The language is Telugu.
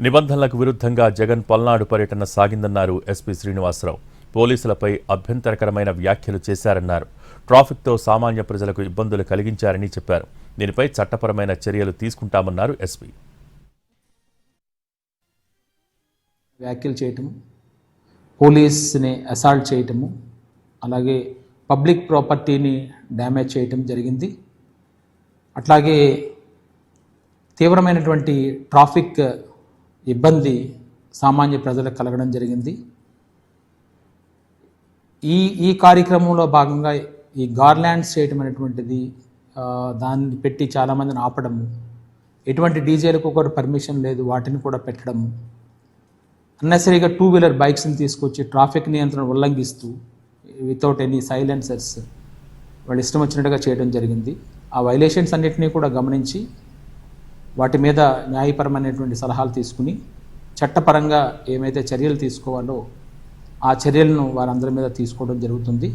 నిబంధనలకు విరుద్ధంగా జగన్ పల్నాడు పర్యటన సాగిందన్నారు ఎస్పీ శ్రీనివాసరావు. పోలీసులపై అభ్యంతరకరమైన వ్యాఖ్యలు చేశారన్నారు. ట్రాఫిక్తో సామాన్య ప్రజలకు ఇబ్బందులు కలిగించారని చెప్పారు. దీనిపై చట్టపరమైన చర్యలు తీసుకుంటామన్నారు ఎస్పీ. వ్యాఖ్యలు చేయటము పోలీస్ని అసాల్ట్ చేయటము అలాగే పబ్లిక్ ప్రాపర్టీని డ్యామేజ్ చేయటం జరిగింది. అట్లాగే తీవ్రమైనటువంటి ట్రాఫిక్ ఇబ్బంది సామాన్య ప్రజలకు కలగడం జరిగింది. ఈ ఈ కార్యక్రమంలో భాగంగా ఈ గార్లాండ్స్ చేయటం అనేటువంటిది దాన్ని పెట్టి చాలామందిని ఆపడము ఎటువంటి డీజేలకు కూడా పర్మిషన్ లేదు వాటిని కూడా పెట్టడము అన్నెసరీగా టూ వీలర్ బైక్స్ని తీసుకొచ్చి ట్రాఫిక్ నియంత్రణ ఉల్లంఘిస్తూ వితౌట్ ఎనీ సైలెన్సర్స్ వాళ్ళు ఇష్టం వచ్చినట్టుగా చేయడం జరిగింది. ఆ వైలేషన్స్ అన్నిటినీ కూడా గమనించి వాటి మీద న్యాయపరమైనటువంటి సలహాలు తీసుకుని చట్టపరంగా ఏమైతే చర్యలు తీసుకోవాలో ఆ చర్యలను వారందరి మీద తీసుకోవడం జరుగుతుంది.